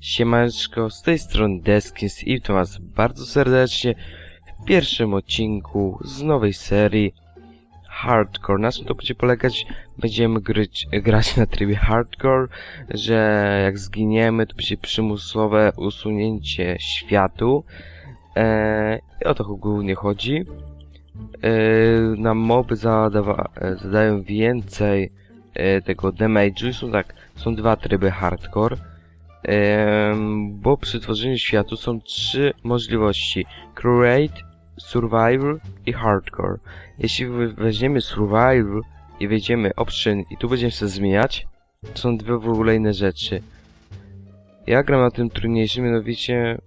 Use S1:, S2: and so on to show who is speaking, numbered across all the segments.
S1: Siemaneczko, z tej strony Deskins i witam was bardzo serdecznie w pierwszym odcinku z nowej serii Hardcore. Na czym to będzie polegać? Będziemy gryć, grać na trybie Hardcore, że jak zginiemy to będzie przymusowe usunięcie światu. Eee, I o to głównie chodzi. Eee, na moby zadawa, zadają więcej e, tego damage'u. Są tak, są dwa tryby Hardcore. Bo przy tworzeniu światu są trzy możliwości. Create, Survival i Hardcore. Jeśli weźmiemy Survival i wejdziemy Option i tu będziemy się zmieniać, to są dwie w ogóle inne rzeczy. Ja gram na tym trudniejszym, mianowicie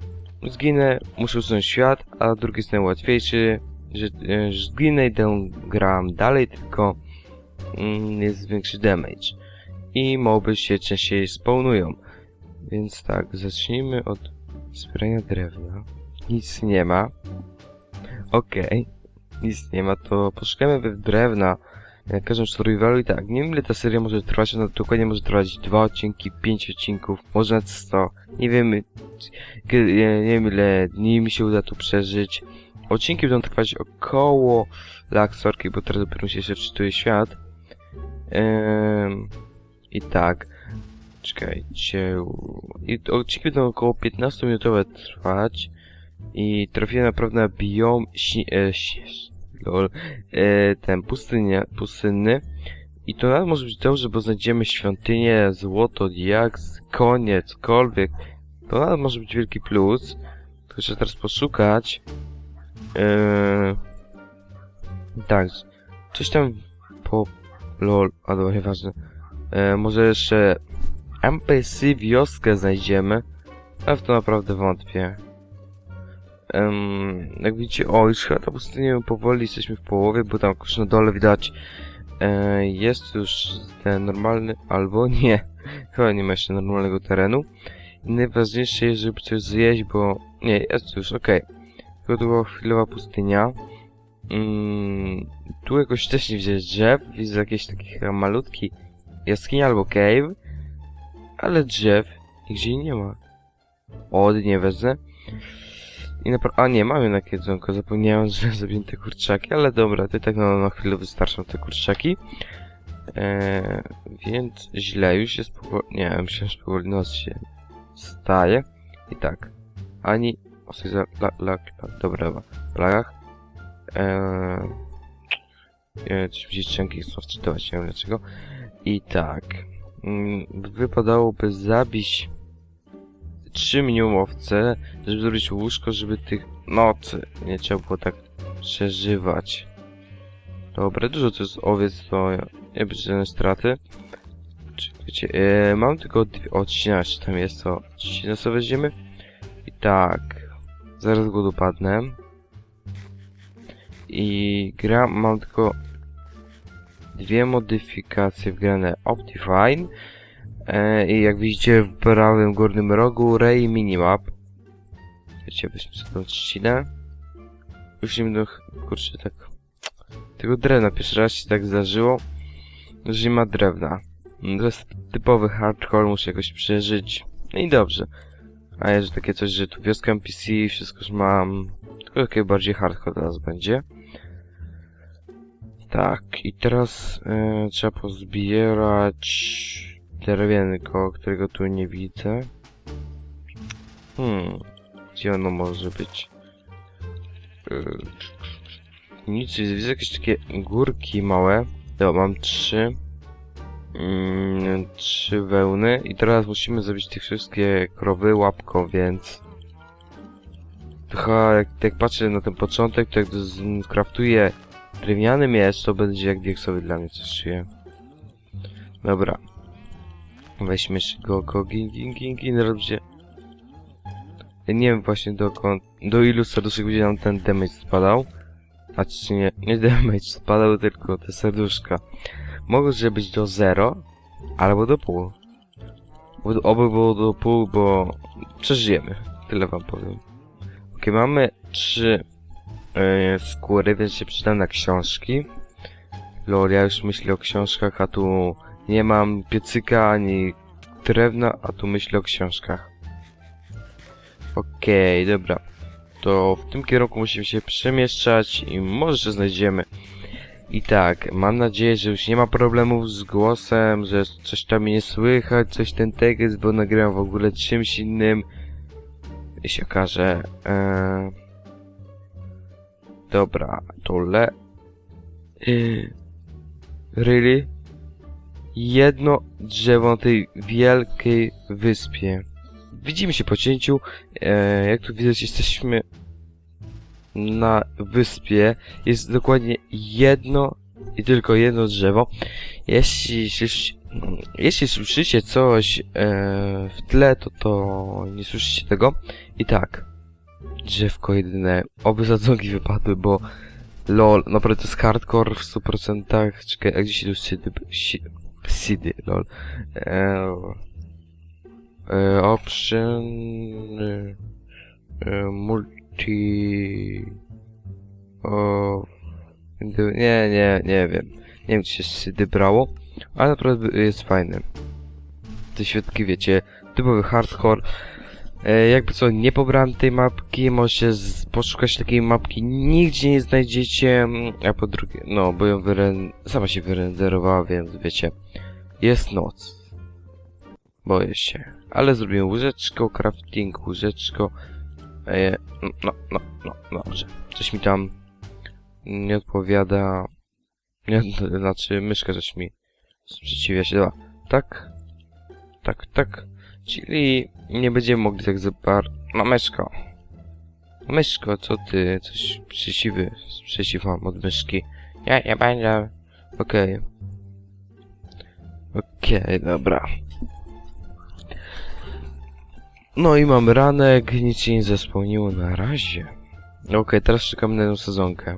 S1: zginę, muszę usunąć świat, a drugi jest najłatwiejszy, że, e, że zginę i tę gram dalej, tylko mm, jest większy damage. I moby się częściej spawnują. Więc tak, zacznijmy od zbierania drewna. Nic nie ma. Okej. Nic nie ma, to poszukamy w drewna. Jak każdym survivalu i tak, nie wiem ile ta seria może trwać, ona dokładnie może trwać dwa odcinki, pięć odcinków, może nawet 100. Nie wiemy, nie, wiem ile dni mi się uda tu przeżyć. Odcinki będą trwać około Laxorki, bo teraz dopiero się jeszcze wczytuje świat. Ehm, I tak. Czekajcie. I odcinki będą około 15-minutowe trwać. I trafiłem naprawdę na biom ści, e, lol, e, ten pustynia, pustynny. I to nawet może być dobrze, bo znajdziemy świątynię, złoto, diaks, konie, cokolwiek. To nawet może być wielki plus. Tylko trzeba teraz poszukać. E, tak. Coś tam po... Lol, a dobra, nieważne. E, może jeszcze NPC wioskę znajdziemy, ale w to naprawdę wątpię. Em, jak widzicie, o, już chyba ta pustynia powoli jesteśmy w połowie, bo tam już na dole widać e, jest już ten normalny, albo nie, chyba nie ma jeszcze normalnego terenu. Najważniejsze jest, żeby coś zjeść, bo nie, jest już, okej. Tylko to była chwilowa pustynia. Mm, tu jakoś nie widzieć drzew, widzę jakieś takie chyba malutki jaskinia albo cave, ale drzew nigdzie nie ma. O, nie wezmę. I napra- A nie, mamy na jedzonko, zapomniałem, że zrobiłem te kurczaki, ale dobra, i tak na, na chwilę wystarczą te kurczaki. Eee, więc źle, już jest powoli... Nie, myślałem, że powoli się staje. I tak, ani... O, sobie za... La, la, dobra, w plagach. Eee, coś mi się szczęki chcą wczytywać, nie wiem dlaczego. I tak, wypadałoby zabić trzy minimumowce, żeby zrobić łóżko, żeby tych nocy nie trzeba było tak przeżywać. Dobra, dużo to jest owiec, to nie żadnej straty. Czekajcie, e, mam tylko dwie, o 13 tam jest, to 13 sobie weźmiemy. I tak, zaraz go dopadnę. I gra, mam tylko dwie modyfikacje wgrane Optifine. E, I jak widzicie w prawym górnym rogu Ray Minimap. Wiecie, weźmy sobie tą trzcinę. Już nie będę, kurczę, tak... Tego drewna pierwszy raz się tak zdarzyło, że nie ma drewna. Mm, To jest typowy hardcore, muszę jakoś przeżyć. No i dobrze. A jest takie coś, że tu wioska NPC, wszystko już mam. Tylko takie bardziej hardcore teraz będzie. Tak, i teraz e, trzeba pozbierać drewienko, którego tu nie widzę. Hmm, gdzie ono może być? Yy, nic, widzę jakieś takie górki małe. Dobra, mam trzy. Mm, trzy wełny i teraz musimy zrobić te wszystkie krowy łapką, więc... Chyba jak, jak patrzę na ten początek, to jak skraftuję Drewniany miecz to będzie jak wieksowy dla mnie coś szyję. Dobra. Weźmy go, go, gin, gin, gin, gin, robcie. Ja nie wiem właśnie dokąd, do ilu serduszek będzie nam ten damage spadał. A czy nie, nie damage spadał, tylko te serduszka. Mogą być do 0, albo do pół. Oby było do pół, bo przeżyjemy. Tyle wam powiem. Ok, mamy 3... E, skóry, więc się przydam na książki. Lol, ja już myślę o książkach, a tu nie mam piecyka ani drewna, a tu myślę o książkach. Okej, okay, dobra. To w tym kierunku musimy się przemieszczać i może się znajdziemy. I tak, mam nadzieję, że już nie ma problemów z głosem, że coś tam nie słychać, coś ten tekst, bo nagrałem w ogóle czymś innym. I się okaże. Eee... Dobra, to le... Yy... Really? Jedno drzewo na tej wielkiej wyspie. Widzimy się po cięciu. E, jak tu widać, jesteśmy na wyspie. Jest dokładnie jedno i tylko jedno drzewo. Jeśli, jeśli słyszycie coś e, w tle, to to nie słyszycie tego. I tak, drzewko jedyne. Oby zadzonki wypadły, bo lol, naprawdę to jest hardcore w 100%. Czekaj, a gdzie się sidy, si- sidy, lol. E, e, option e, e, multi o nie, nie, nie wiem. Nie wiem, czy się sidy brało, ale naprawdę jest fajny. Te świadki, wiecie, typowy hardcore. E, jakby co, nie pobrałem tej mapki, możecie poszukać takiej mapki, nigdzie nie znajdziecie, mm, a po drugie, no, bo ją wyren... sama się wyrenderowała, więc wiecie, jest noc. Boję się. Ale zrobiłem łóżeczko, crafting, łóżeczko, e, no, no, no, dobrze. Coś mi tam nie odpowiada, nie, znaczy myszka coś mi sprzeciwia się, dobra, tak, tak, tak, czyli nie będziemy mogli tak za bardzo... No myszko. Co ty? Coś przeciwy, sprzeciw mam od myszki. Ja, ja będę... Okej. Okej, dobra. No i mamy ranek, nic się nie zaspełniło na razie. Okej, teraz czekamy na jedną sezonkę.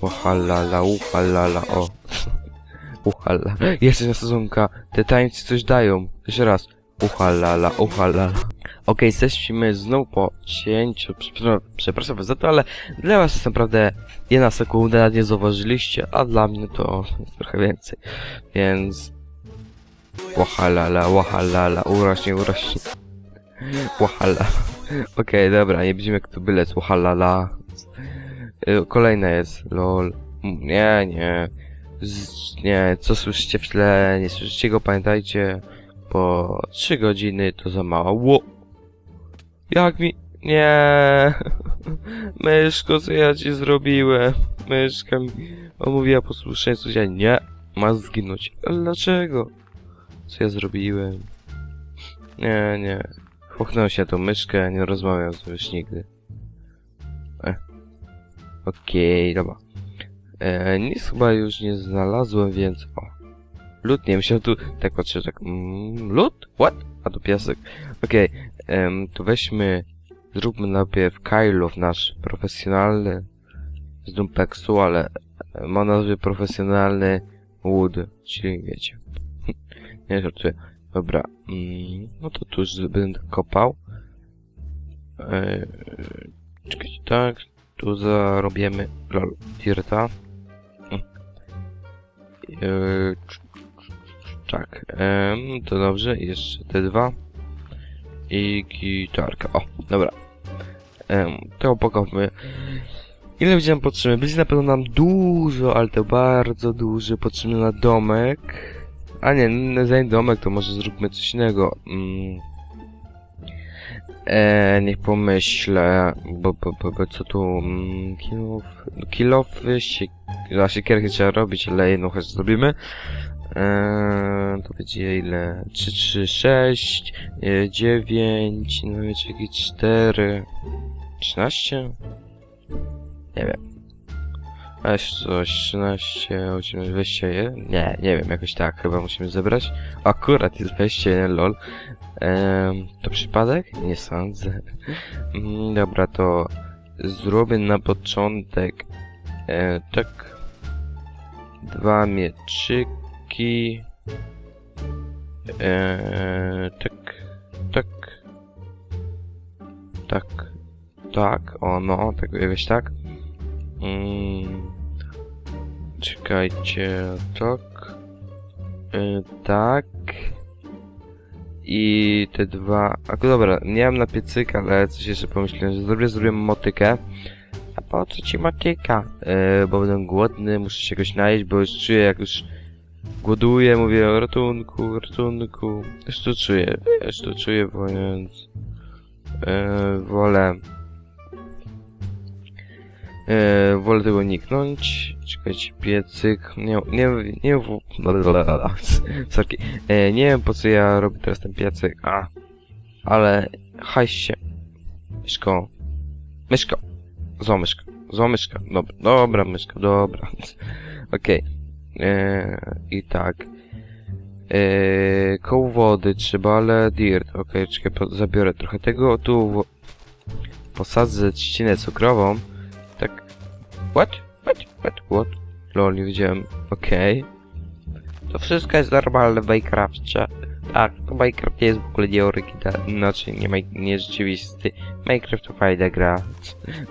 S1: Uhalala, uhalala, o. Uhalala. Jest jedna sezonka. Te tańcy coś dają. Jeszcze raz. Uhalala, uhalala. Okej, jesteśmy znowu po cięciu. Przepraszam, za to, ale dla was jest naprawdę jedna sekunda, nie zauważyliście, a dla mnie to trochę więcej. Więc... Wahalala, wahalala, urośnie, urośnie. Wahala. Okej, dobra, nie będziemy jak tu bylec, wahalala. Kolejna jest, lol. Nie, nie. Z, nie, co słyszycie w tle, nie słyszycie go, pamiętajcie. Po 3 godziny to za mało. Ło! Jak mi... Nie! Myszko, co ja ci zrobiłem? Myszka mi omówiła posłuszeństwo, ja nie. Ma zginąć. Ale dlaczego? Co ja zrobiłem? Nie, nie. Chłochnąłem się tą myszkę, nie rozmawiam z już nigdy. E. Okej, dobra. E, nic chyba już nie znalazłem, więc... O. Lód, nie myślałem tu... Tak patrzę, tak... Mm, lód? What? A to piasek. Okej, to weźmy... Zróbmy najpierw Kylow nasz profesjonalny z Dumpexu, ale e, ma nazwę profesjonalny Wood, czyli wiecie. nie żartuję. Dobra, mm, no to tu już będę kopał. E, czekajcie, tak, tu zarobiemy lol, dirta. Cz- tak, to dobrze, jeszcze te dwa. I gitarka. O, dobra. To pokażmy. Ile będzie nam potrzebne? Będzie na pewno nam dużo, ale to bardzo dużo potrzebne na domek. A nie, zanim domek, to może zróbmy coś innego. Mm. E, niech pomyślę, bo, bo, bo, bo co tu, mm, kilof, kilofy, sie, a siekierki trzeba robić, ale jedną choć zrobimy. Eee, to będzie ile? 3, 3, 6, 9, no wiecie, jakieś 4, 13? Nie wiem. Weź coś, 13, 18, 21? Nie, nie wiem, jakoś tak chyba musimy zebrać. Akurat jest 21, lol. Eee, to przypadek? Nie sądzę. Mm, dobra, to zrobię na początek e, tak dwa mieczyki e, tak tak tak tak, o no, tak jakoś tak mm, czekajcie, tak e, tak I te dwa... A dobra, mam na piecyk, ale coś jeszcze pomyślałem, że zrobię, zrobię motykę. A po co ci motyka? E, bo będę głodny, muszę się czegoś najeść, bo już czuję jak już głoduję, mówię ratunku, ratunku. Już to czuję, już to czuję, więc... E, wolę... E, wolę tego niknąć. Czekajcie, piecyk. Nie, nie, nie. Sorki. E, nie wiem po co ja robię teraz ten piecyk. A. Ale hajś się. Myszko. Myszko. Zła myszka. Zła myszka. Dobra, dobra myszka, dobra. Okej. E, I tak. E, koło wody trzeba, ale dirt. Okej, czekaj, po, zabiorę trochę tego. Tu posadzę trzcinę cukrową. What? What? What? What? Lol, nie widziałem. Okej. To wszystko jest normalne w Minecrafcie. Tak, to Minecraft nie jest w ogóle nieoryginalny, znaczy nie, nie rzeczywisty. Minecraft to fajna gra.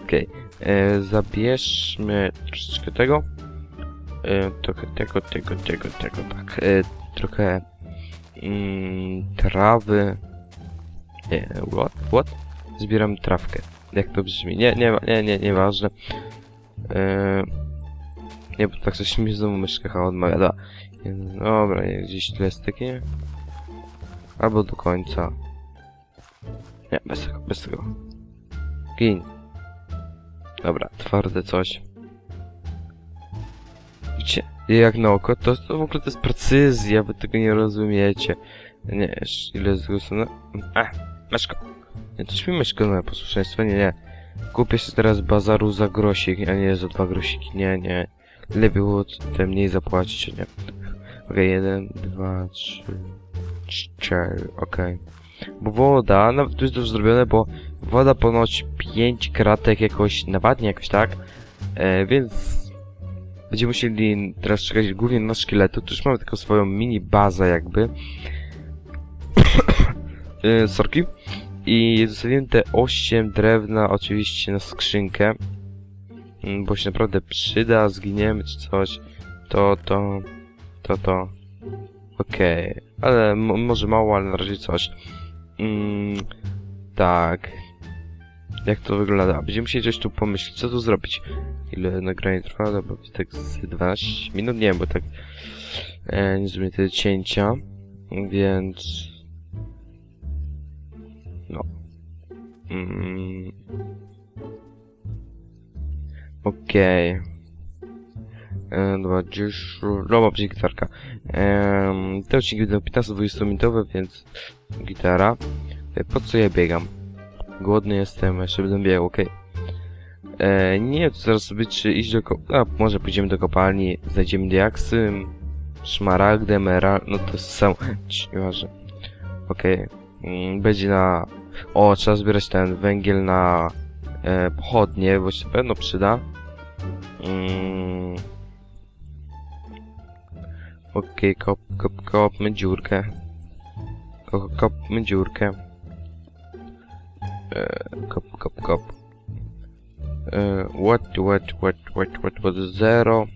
S1: Okej. E, Zabierzmy troszeczkę tego. E, trochę tego, tego, tego, tego, tak. E, trochę mm, trawy. Nie, what? What? Zbieram trawkę. Jak to brzmi? Nie, nie, nie, nie, nieważne. Eee, nie, bo tak coś mi znowu myszka chyba odmawia. Dobra, nie, gdzieś tyle jest takie. Albo do końca. Nie, bez tego, bez tego. Gin. Dobra, twarde coś. Widzicie? Jak na oko, to, to w ogóle to jest precyzja, wy tego nie rozumiecie. Nie, jeszcze ile z tego są... A, myszko. Nie, to mi myszko na posłuszeństwo, nie, nie. Kupię sobie teraz bazaru za grosik, a nie za dwa grosiki. Nie, nie. Lepiej było te mniej zapłacić, nie. Okej, jeden, dwa, trzy, cztery, okej. Bo woda, nawet tu jest dobrze zrobione, bo woda ponoć pięć kratek jakoś nawadnia jakoś tak. E, więc będziemy musieli teraz czekać głównie na szkielety. Tu już mamy taką swoją mini bazę jakby. e, sorki. I zostawiłem te 8 drewna oczywiście na skrzynkę. Mm, Bo się naprawdę przyda, zginiemy czy coś. To, to, to, to. Okej. Ale mo- może mało, ale na razie coś. Mm, tak. Jak to wygląda? Będziemy musieli coś tu pomyśleć, co tu zrobić. Ile nagranie trwa? Dobra, tak z 12 minut, nie wiem, bo tak e, nie zrobię te cięcia, więc Mm. Okej. Okay. Dobra, gdzieś... Dobra, będzie gitarka. Ehm, te odcinki będą 15-20 minutowe, więc gitara. E, Po co ja biegam? Głodny jestem, jeszcze będę biegał, okej. Okay. Nie wiem, co zaraz sobie, czy iść do. A, może pójdziemy do kopalni, znajdziemy diaksy, szmaragdy, emerald, no to jest samo... Nieważne. Okej. Okay. Będzie na o, trzeba zbierać ten węgiel na e, pochodnie, bo się pewno przyda. Mm. Okej, kop, kop, kopmy dziurkę. Kop, kopmy dziurkę. E, kop, kop, kop. E, what, what, what, what, what, what, zero.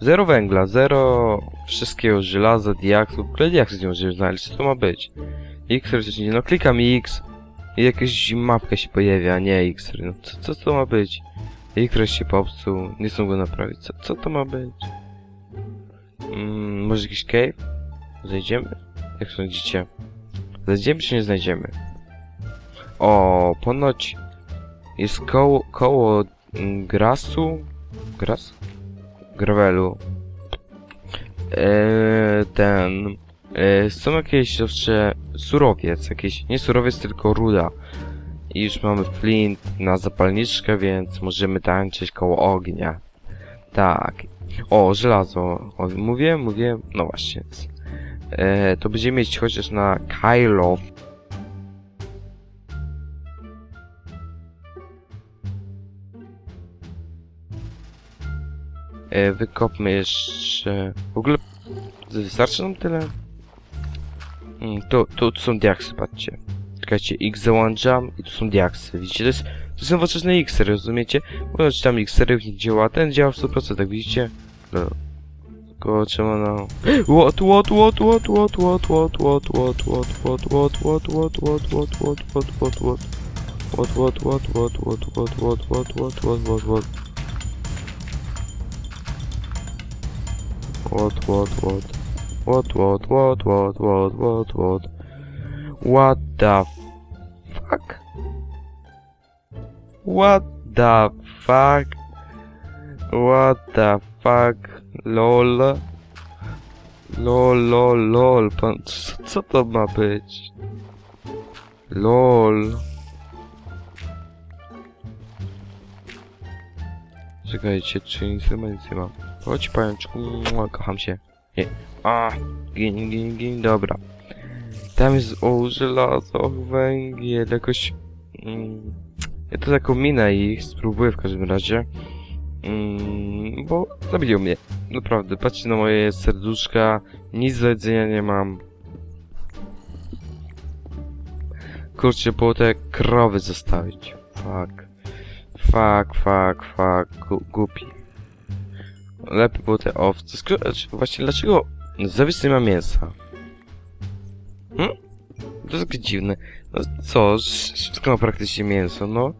S1: Zero węgla, zero wszystkiego żelaza, diaksu. W ogóle diaksy nie możemy znaleźć, co to ma być? X nie no klikam X i jakaś mapka się pojawia, a nie X. No co, co to ma być? X się popsuł, nie chcą go naprawić. Co, co to ma być? Mm, może jakiś cave? Zajdziemy? Jak sądzicie? Znajdziemy czy nie znajdziemy? O, ponoć jest koło, koło mm, grasu? Gras? Gravelu. Eee, ten E, są jakieś jeszcze surowiec, jakiś, nie surowiec, tylko ruda. I już mamy flint na zapalniczkę, więc możemy tańczyć koło ognia. Tak. O, żelazo. O, mówię, mówię, no właśnie. E, to będziemy mieć chociaż na Kylo. E, wykopmy jeszcze... W ogóle wystarczy nam tyle? Mm, tu, tu, tu są diaksy, patrzcie. Czekajcie, X załączam i tu są diaksy. Widzicie, to, jest, to są nowoczesne Xery, rozumiecie? Ponoć tam w nich działa, ten działa w 100%, tak widzicie? No. Tylko trzeba na... What, what, what, what, what, what, what, what, what, what, what, what, what, what, what, what, what, what, what, what. What, what, what, what, what, what, what, what, what, what, what, what. What, what, what. What, what, what, what, what, what, what. What the fuck? What the fuck? What the fuck? LOL. LOL, lol, lol. Pan, co, co to ma być? LOL. Czekajcie, czy nic chyba nic nie mam. Chodź pajączku, kocham się. Nie. A, gin, gin, gin, dobra. Tam jest, o, żelazo, węgiel, jakoś... Mm, ja to taką minę ich spróbuję w każdym razie. Mm, bo zabiją mnie. Naprawdę, patrzcie na moje serduszka, nic do jedzenia nie mam. Kurczę, było te krowy zostawić. Fuck. Fuck, fuck, fuck, gu głupi. Lepiej było te owce. Skoro, znaczy, właśnie dlaczego zawies nie ma mięsa? Hm? To jest takie dziwne. No co, wszystko ma praktycznie mięso, no.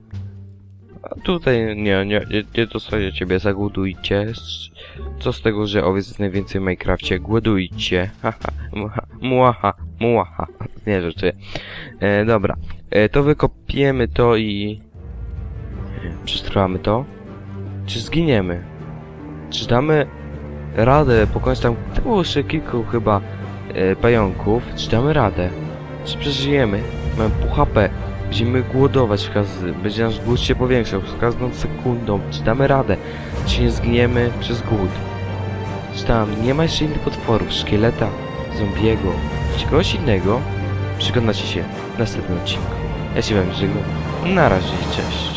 S1: A tutaj nie, nie, nie, nie dostajecie mięsa, głodujcie. Co z tego, że owiec jest najwięcej w Minecrafcie? Głodujcie. Haha, muaha, muaha. Nie żartuję. E, dobra, e, to wykopiemy to i... Przetrwamy to? Czy zginiemy? Czy damy radę pokonać tam... Było jeszcze kilku chyba e, pająków. Czy damy radę? Czy przeżyjemy? Mamy pół HP. Będziemy głodować. Będzie nasz głód się powiększał z każdą sekundą. Czy damy radę? Czy nie zginiemy przez głód? Czy tam nie ma jeszcze innych potworów? Szkieleta, zombiego, czy kogoś innego? Przekonacie się w następnym odcinku. Ja się wam żegnam. Na razie, cześć.